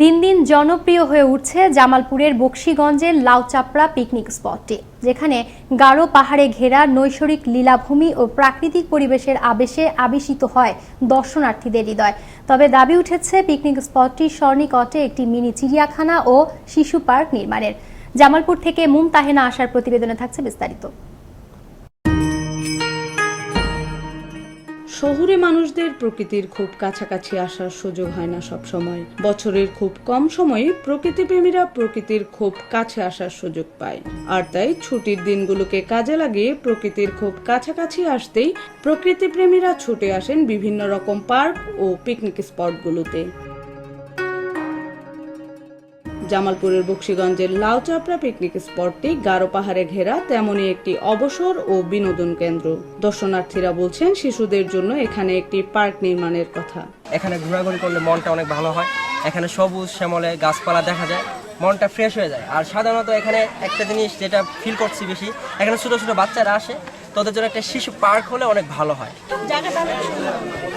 দিন দিন জনপ্রিয় হয়ে উঠছে জামালপুরের বক্সিগঞ্জের লাউচাপড়া পিকনিক স্পটটি, যেখানে গাঢ় পাহাড়ে ঘেরা নৈসর্গিক লীলাভূমি ও প্রাকৃতিক পরিবেশের আবেশে আবেশিত হয় দর্শনার্থীদের হৃদয়। তবে দাবি উঠেছে পিকনিক স্পটটি স্বর্ণিকটে একটি মিনি চিড়িয়াখানা ও শিশু পার্ক নির্মাণের। জামালপুর থেকে মুমতাহেনা আসার প্রতিবেদনে থাকছে বিস্তারিত। শহুরে মানুষদের প্রকৃতির খুব কাছাকাছি আসার সুযোগ হয় না সব সময়। বছরের খুব কম সময়ে প্রকৃতিপ্রেমীরা প্রকৃতির খুব কাছে আসার সুযোগ পায়। আর তাই ছুটির দিনগুলোকে কাজে লাগিয়ে প্রকৃতির খুব কাছাকাছি আসতেই প্রকৃতিপ্রেমীরা ছুটে আসেন বিভিন্ন রকম পার্ক ও পিকনিক স্পটগুলোতে। জামালপুরের বক্সিগঞ্জের লাউচাপড়া পিকনিক স্পটটি গারো পাহাড়ে ঘেরা তেমনই একটি অবসর ও বিনোদন কেন্দ্র। দর্শনার্থীরা বলছেন শিশুদের জন্য এখানে একটি পার্ক নির্মাণের কথা। এখানে ঘোরাঘুরি করলে মনটা অনেক ভালো হয়। এখানে সবুজ শ্যামলে গাছপালা দেখা যায় মনটা ফ্রেশ হয়ে যায়। আর সাধারণত এখানে একটা জিনিস যেটা ফিল করছি বেশি এখানে ছোটো ছোটো বাচ্চারা আসে তাদের জন্য একটা শিশু পার্ক হলে অনেক ভালো হয়।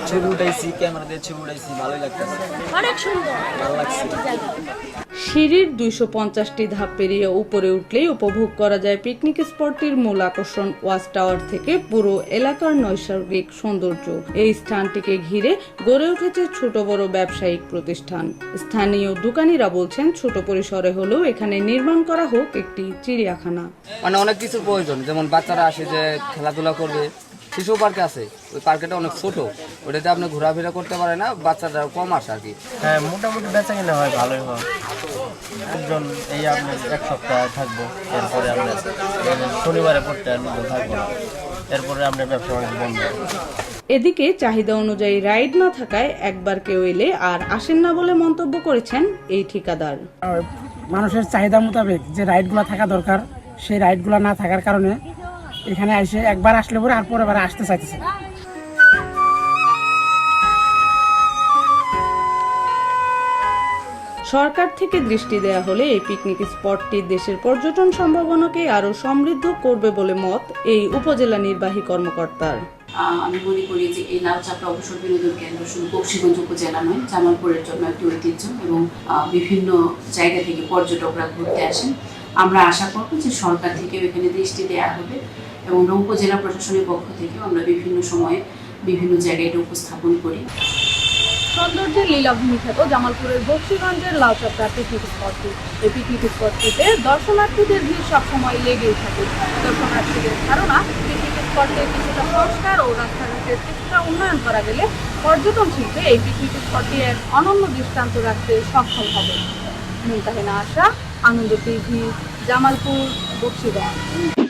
ছবি উঠাইছি ক্যামেরা দিয়ে ছবি উঠাইছি ভালোই লাগতেছে। অনেক সুন্দর। ভালো লাগছে। সিঁড়ির দুইশো পঞ্চাশটি ধাপ পেরিয়ে উপরে উঠলেই উপভোগ করা যায় পিকনিক স্পটটির মূল আকর্ষণ ওয়াচ টাওয়ার থেকে পুরো এলাকার নৈসর্গিক সৌন্দর্য। এই স্থানটিকে ঘিরে গড়ে উঠেছে ছোট বড় ব্যবসায়িক প্রতিষ্ঠান। স্থানীয় দোকানিরা বলছেন, ছোট পরিসরে হলেও এখানে নির্মাণ করা হোক একটি চিড়িয়াখানা। মানে অনেক কিছুর প্রয়োজন, যেমন বাচ্চারা আসে যে খেলাধুলা করবে শিশু পার্কে আছে। ওই পার্কেটা অনেক ছোট। ওটাতে আপনি ঘোরাফেরা করতে পারে না বাচ্চারা কম আসে আর কি। হ্যাঁ মোটামুটি বেচা কিনা হয় ভালোই হয়। একজন এই আপনি এক সপ্তাহ থাকব এরপরে আমরা শনিবারে পড়তে আর থাকব এরপরে আপনার ব্যবসা বাণিজ্য বন্ধ। এদিকে চাহিদা অনুযায়ী রাইড না থাকায় একবার কেউ এলে আর আসেন না বলে মন্তব্য করেছেন এই ঠিকাদার। আর মানুষের চাহিদা মোতাবেক যে রাইডগুলো থাকা দরকার সেই রাইডগুলো না থাকার কারণে এখানে এসে একবার আসলে পরে আর পরে আসতে চাইতেছে সরকার থেকে দৃষ্টি দেয়া হলে এই পিকনিক স্পটটি দেশের পর্যটন সম্ভাবনাকে আরও সমৃদ্ধ করবে বলে মত এই উপজেলা নির্বাহী কর্মকর্তার। আহ, আমি মনে করি যে এই লাউচাপড়া অবসর বিনোদন কেন্দ্র শুধু বক্সিগঞ্জ উপজেলা নয় জামালপুরের জন্য একটি ঐতিহ্য এবং আহ, বিভিন্ন জায়গা থেকে পর্যটকরা ঘুরতে আসেন। আমরা আশা করব যে সরকার থেকে এখানে দৃষ্টি দেওয়া হবে। এবং উপজেলা প্রশাসনের পক্ষ থেকেও আমরা বিভিন্ন সময়ে বিভিন্ন জায়গায় এটা উপস্থাপন করি। সৌন্দর্যের লীলাভূমি খ্যাত জামালপুরের বক্সিগঞ্জের লাউচাপড়া পিকনিক স্পটটি। এই পিকনিক স্পটটিতে দর্শনার্থীদের ভিড় সবসময় লেগেই থাকে। দর্শনার্থীদের ধারণা পিকনিক স্পটে কিছুটা সংস্কার ও রাস্তাঘাটের কিছুটা উন্নয়ন করা গেলে পর্যটন শিল্পে এই পিকনিক স্পটটি এক অনন্য দৃষ্টান্ত রাখতে সক্ষম হবে। মুমতাহিনা আশা, আনন্দ টিভি, জামালপুর, বক্সিগঞ্জ।